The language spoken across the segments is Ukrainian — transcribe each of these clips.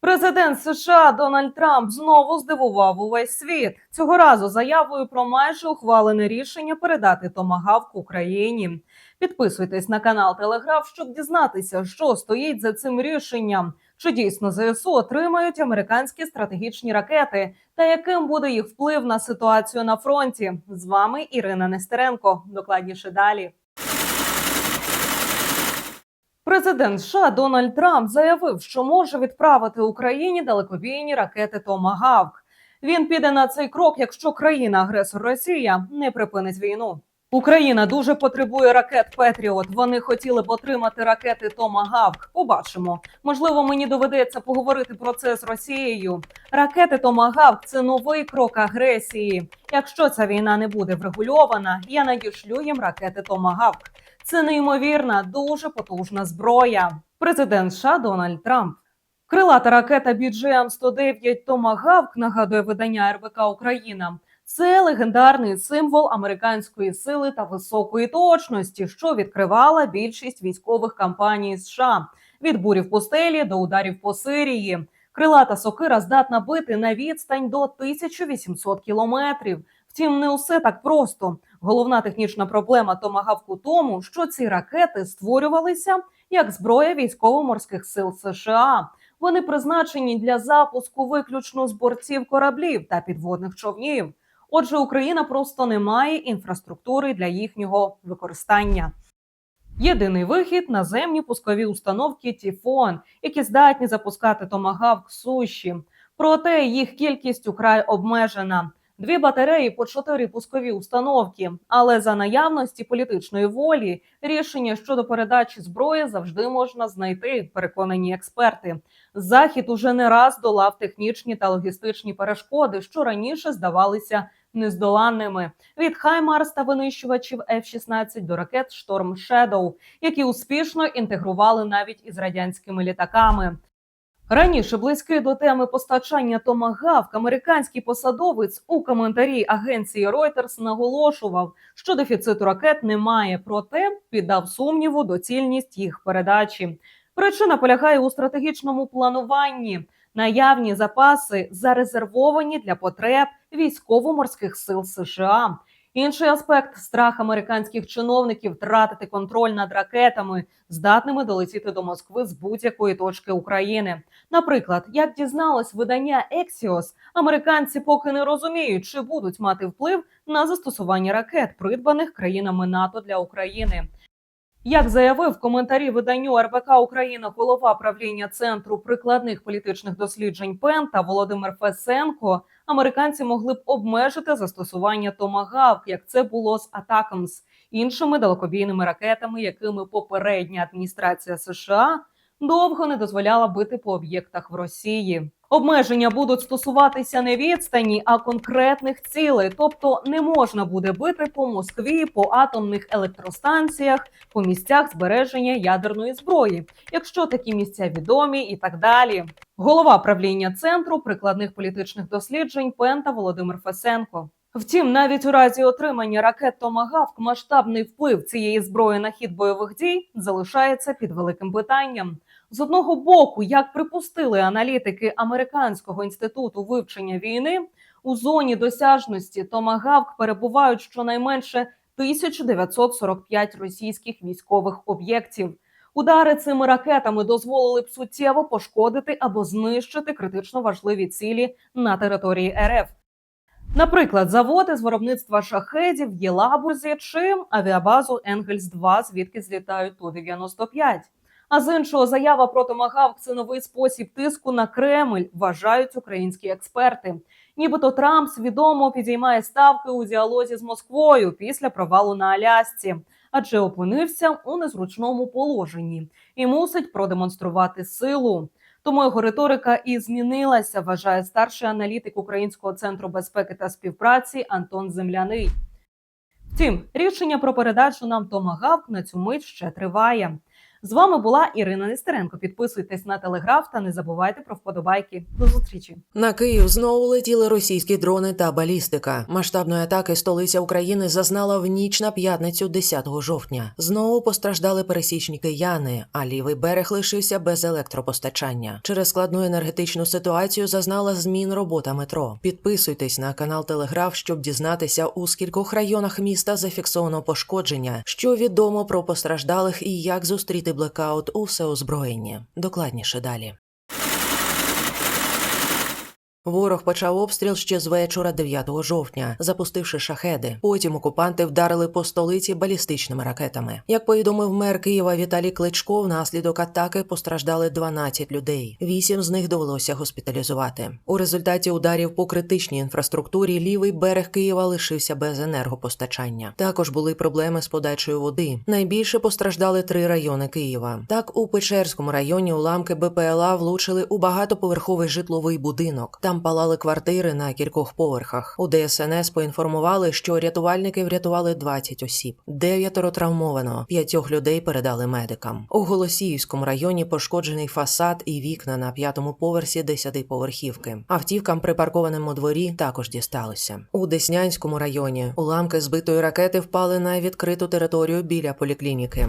Президент США Дональд Трамп знову здивував увесь світ цього разу заявою про майже ухвалене рішення передати томагавк Україні. Підписуйтесь на канал Телеграф, щоб дізнатися, що стоїть за цим рішенням. Чи дійсно ЗСУ отримають американські стратегічні ракети, та яким буде їх вплив на ситуацію на фронті? З вами Ірина Нестеренко. Докладніше далі. Президент США Дональд Трамп заявив, що може відправити Україні далекобійні ракети Томагавк. Він піде на цей крок, якщо країна-агресор Росія не припинить війну. Україна дуже потребує ракет Петріот. Вони хотіли б отримати ракети Томагавк. Побачимо. Можливо, мені доведеться поговорити про це з Росією. Ракети Томагавк це новий крок агресії. Якщо ця війна не буде врегульована, я надішлю їм ракети Томагавк. Це неймовірна, дуже потужна зброя. Президент США Дональд Трамп. Крилата ракета BGM-109 Томагавк, нагадує видання РБК Україна. Це легендарний символ американської сили та високої точності, що відкривала більшість військових кампаній США від бурів пустелі до ударів по Сирії. Крилата сокира здатна бити на відстань до 1800 кілометрів. Втім, не усе так просто. Головна технічна проблема Томагавк у тому, що ці ракети створювалися як зброя військово-морських сил США. Вони призначені для запуску виключно з бортів кораблів та підводних човнів. Отже, Україна просто не має інфраструктури для їхнього використання. Єдиний вихід наземні пускові установки Тіфон, які здатні запускати томагавк суші. Проте їх кількість украй обмежена. Дві батареї по чотири пускові установки. Але за наявності політичної волі рішення щодо передачі зброї завжди можна знайти. Переконані експерти. Захід уже не раз долав технічні та логістичні перешкоди, що раніше здавалися нездоланними від Хаймарс та винищувачів F-16 до ракет Шторм Shadow, які успішно інтегрували навіть із радянськими літаками. Раніше близький до теми постачання Томагавк американський посадовець у коментарі агенції Reuters наголошував, що дефіциту ракет немає, проте піддав сумніву доцільність їх передачі. Причина полягає у стратегічному плануванні. Наявні запаси зарезервовані для потреб військово-морських сил США. Інший аспект страх американських чиновників втратити контроль над ракетами, здатними долетіти до Москви з будь-якої точки України. Наприклад, як дізналось видання Axios, американці поки не розуміють, чи будуть мати вплив на застосування ракет, придбаних країнами НАТО для України. Як заявив в коментарі виданню РБК Україна голова правління центру прикладних політичних досліджень Пента Володимир Фесенко, американці могли б обмежити застосування Томагавк, як це було з Атакамс, іншими далекобійними ракетами, якими попередня адміністрація США довго не дозволяла бити по об'єктах в Росії. Обмеження будуть стосуватися не відстані, а конкретних цілей. Тобто не можна буде бити по Москві, по атомних електростанціях, по місцях збереження ядерної зброї, якщо такі місця відомі, і так далі. Голова правління центру прикладних політичних досліджень Пента Володимир Фесенко. Втім, навіть у разі отримання ракет Томагавк масштабний вплив цієї зброї на хід бойових дій залишається під великим питанням. З одного боку, як припустили аналітики Американського інституту вивчення війни, у зоні досяжності Томагавк перебувають щонайменше 1945 російських військових об'єктів. Удари цими ракетами дозволили б суттєво пошкодити або знищити критично важливі цілі на території РФ. Наприклад, заводи з виробництва шахедів Єлабузі чи авіабазу Енгельс 2 звідки злітають Ту-95. А з іншого заява про Томагавк – це новий спосіб тиску на Кремль, вважають українські експерти. Нібито Трамп свідомо підіймає ставки у діалозі з Москвою після провалу на Алясці, адже опинився у незручному положенні і мусить продемонструвати силу. Тому його риторика і змінилася, вважає старший аналітик Українського центру безпеки та співпраці Антон Земляний. Втім, рішення про передачу нам Томагавк на цю мить ще триває. З вами була Ірина Нестеренко. Підписуйтесь на телеграф та не забувайте про вподобайки. До зустрічі. На Київ знову летіли російські дрони та балістика. Масштабної атаки столиця України зазнала в ніч на п'ятницю 10 жовтня. Знову постраждали пересічні кияни, а лівий берег лишився без електропостачання. Через складну енергетичну ситуацію зазнала змін робота метро. Підписуйтесь на канал Телеграф, щоб дізнатися, у скількох районах міста зафіксовано пошкодження, що відомо про постраждалих і як зустріти блекаут усе озброєння. Докладніше далі. Ворог почав обстріл ще з вечора 9 жовтня, запустивши шахеди. Потім окупанти вдарили по столиці балістичними ракетами. Як повідомив мер Києва Віталій Кличко, внаслідок атаки постраждали 12 людей. Вісім з них довелося госпіталізувати. У результаті ударів по критичній інфраструктурі лівий берег Києва лишився без енергопостачання. Також були проблеми з подачею води. Найбільше постраждали три райони Києва. Так, у Печерському районі уламки БПЛА влучили у багатоповерховий житловий будинок. Там палали квартири на кількох поверхах. У ДСНС поінформували, що рятувальники врятували 20 осіб. Дев'ятеро травмовано, п'ятьох людей передали медикам. У Голосіївському районі пошкоджений фасад і вікна на п'ятому поверсі десятиповерхівки. Автівкам, припаркованим у дворі, також дісталося. У Деснянському районі уламки збитої ракети впали на відкриту територію біля поліклініки.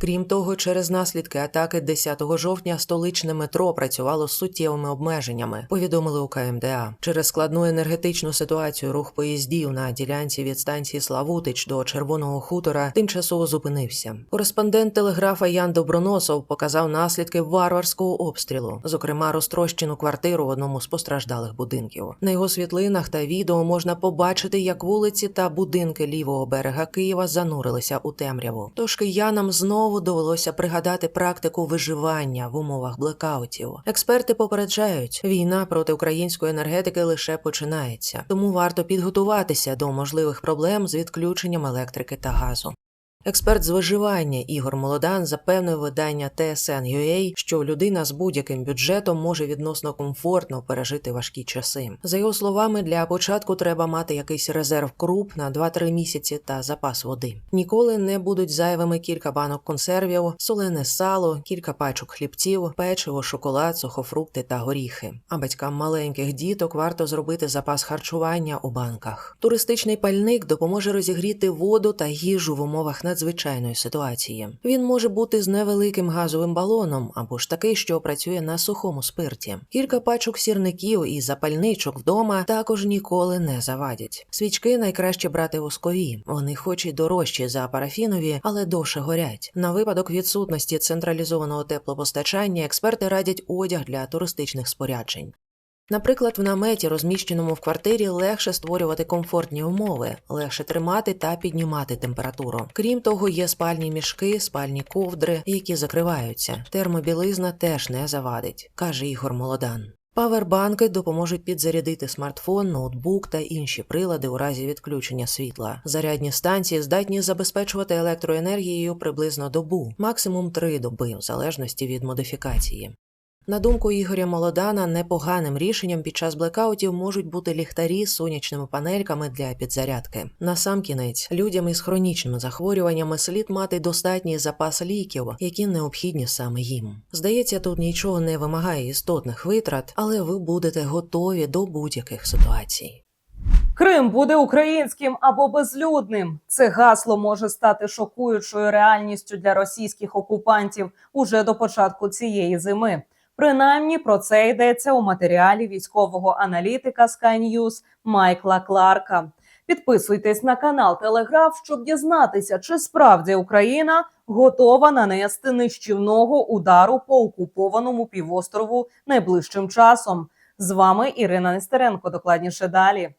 Крім того, через наслідки атаки 10 жовтня столичне метро працювало з суттєвими обмеженнями, повідомили у КМДА. Через складну енергетичну ситуацію рух поїздів на ділянці від станції Славутич до Червоного хутора тимчасово зупинився. Кореспондент телеграфа Ян Доброносов показав наслідки варварського обстрілу, зокрема розтрощену квартиру в одному з постраждалих будинків. На його світлинах та відео можна побачити, як вулиці та будинки лівого берега Києва занурилися у темряву. Тож киянам знову довелося пригадати практику виживання в умовах блекаутів. Експерти попереджають, війна проти української енергетики лише починається, тому варто підготуватися до можливих проблем з відключенням електрики та газу. Експерт з виживання Ігор Молодан запевнив видання TSN.ua, що людина з будь-яким бюджетом може відносно комфортно пережити важкі часи. За його словами, для початку треба мати якийсь резерв круп на 2-3 місяці та запас води. Ніколи не будуть зайвими кілька банок консервів, солене сало, кілька пачок хлібців, печиво, шоколад, сухофрукти та горіхи. А батькам маленьких діток варто зробити запас харчування у банках. Туристичний пальник допоможе розігріти воду та їжу в умовах надзвичайної ситуації. Він може бути з невеликим газовим балоном або ж такий, що працює на сухому спирті. Кілька пачок сірників і запальничок вдома також ніколи не завадять. Свічки найкраще брати воскові. Вони хоч і дорожчі за парафінові, але довше горять. На випадок відсутності централізованого теплопостачання експерти радять одяг для туристичних споряджень. Наприклад, в наметі, розміщеному в квартирі, легше створювати комфортні умови, легше тримати та піднімати температуру. Крім того, є спальні мішки, спальні ковдри, які закриваються. Термобілизна теж не завадить, каже Ігор Молодан. Павербанки допоможуть підзарядити смартфон, ноутбук та інші прилади у разі відключення світла. Зарядні станції здатні забезпечувати електроенергією приблизно добу, максимум три доби, в залежності від модифікації. На думку Ігоря Молодана, непоганим рішенням під час блекаутів можуть бути ліхтарі з сонячними панельками для підзарядки. Насамкінець, людям із хронічними захворюваннями слід мати достатній запас ліків, які необхідні саме їм. Здається, тут нічого не вимагає істотних витрат, але ви будете готові до будь-яких ситуацій. Крим буде українським або безлюдним. Це гасло може стати шокуючою реальністю для російських окупантів уже до початку цієї зими. Принаймні про це йдеться у матеріалі військового аналітика Sky News Майкла Кларка. Підписуйтесь на канал Телеграф, щоб дізнатися, чи справді Україна готова нанести нищівного удару по окупованому півострову найближчим часом. З вами Ірина Нестеренко. Докладніше далі.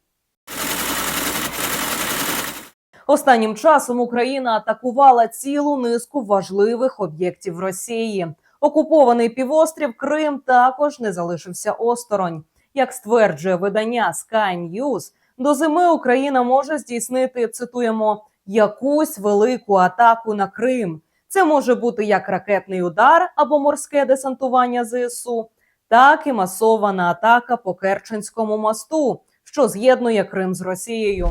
Останнім часом Україна атакувала цілу низку важливих об'єктів Росії. Окупований півострів Крим також не залишився осторонь. Як стверджує видання Sky News, до зими Україна може здійснити цитуємо якусь велику атаку на Крим. Це може бути як ракетний удар або морське десантування ЗСУ, так і масована атака по Керченському мосту, що з'єднує Крим з Росією.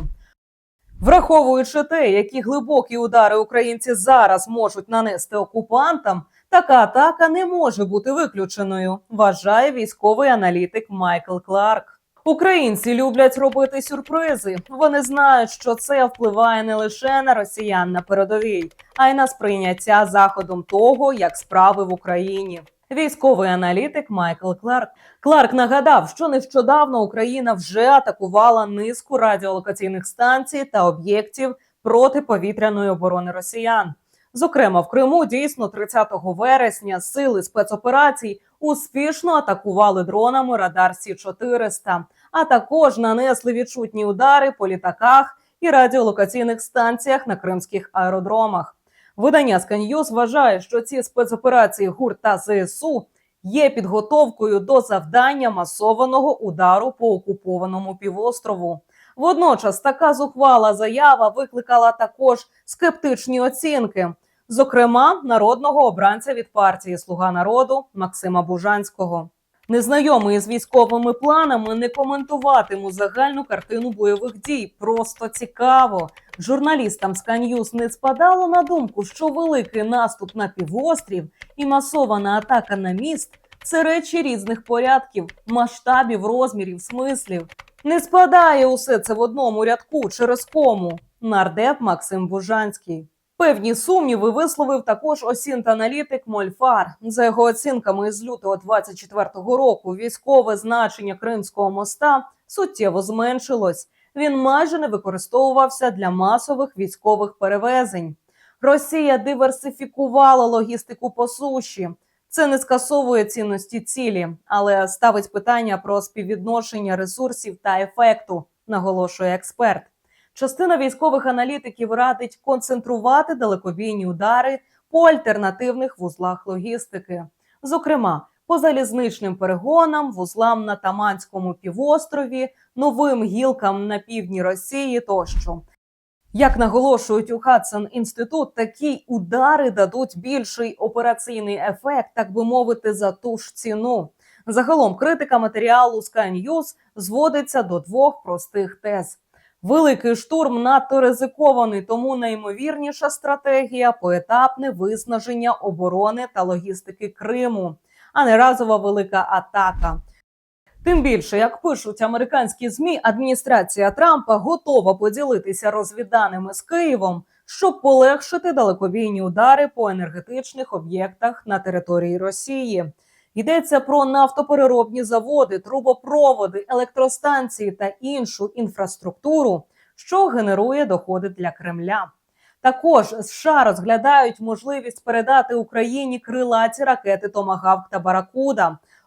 Враховуючи те, які глибокі удари українці зараз можуть нанести окупантам, така атака не може бути виключеною, вважає військовий аналітик Майкл Кларк. Українці люблять робити сюрпризи. Вони знають, що це впливає не лише на росіян на передовій, а й на сприйняття заходом того, як справи в Україні. Військовий аналітик Майкл Кларк Кларк нагадав, що нещодавно Україна вже атакувала низку радіолокаційних станцій та об'єктів протиповітряної оборони росіян. Зокрема, в Криму дійсно 30 вересня сили спецоперацій успішно атакували дронами радар Сі 400 а також нанесли відчутні удари по літаках і радіолокаційних станціях на кримських аеродромах. Видання News вважає, що ці спецоперації ГУР та ЗСУ є підготовкою до завдання масованого удару по окупованому півострову. Водночас така зухвала заява викликала також скептичні оцінки, зокрема народного обранця від партії Слуга народу Максима Бужанського. Незнайомий з військовими планами не коментуватиму загальну картину бойових дій. Просто цікаво. Журналістам з News не спадало на думку, що великий наступ на півострів і масована атака на міст це речі різних порядків, масштабів, розмірів, смислів. Не спадає усе це в одному рядку через кому. Нардеп Максим Бужанський. Певні сумніви висловив також осінт-аналітик Мольфар. За його оцінками, з лютого 24-го року військове значення Кримського моста суттєво зменшилось. Він майже не використовувався для масових військових перевезень. Росія диверсифікувала логістику по суші. Це не скасовує цінності цілі, але ставить питання про співвідношення ресурсів та ефекту, наголошує експерт. Частина військових аналітиків радить концентрувати далекобійні удари по альтернативних вузлах логістики, зокрема по залізничним перегонам, вузлам на Таманському півострові, новим гілкам на півдні Росії тощо. Як наголошують у Хадсон інститут, такі удари дадуть більший операційний ефект, так би мовити, за ту ж ціну. Загалом критика матеріалу Sky News зводиться до двох простих тез. Великий штурм надто ризикований, тому найімовірніша стратегія поетапне виснаження оборони та логістики Криму, а не разова велика атака. Тим більше, як пишуть американські змі, адміністрація Трампа готова поділитися розвідданими з Києвом, щоб полегшити далекобійні удари по енергетичних об'єктах на території Росії. Йдеться про нафтопереробні заводи, трубопроводи, електростанції та іншу інфраструктуру, що генерує доходи для Кремля. Також США розглядають можливість передати Україні крилаті ракети Томагавк та Баракуда.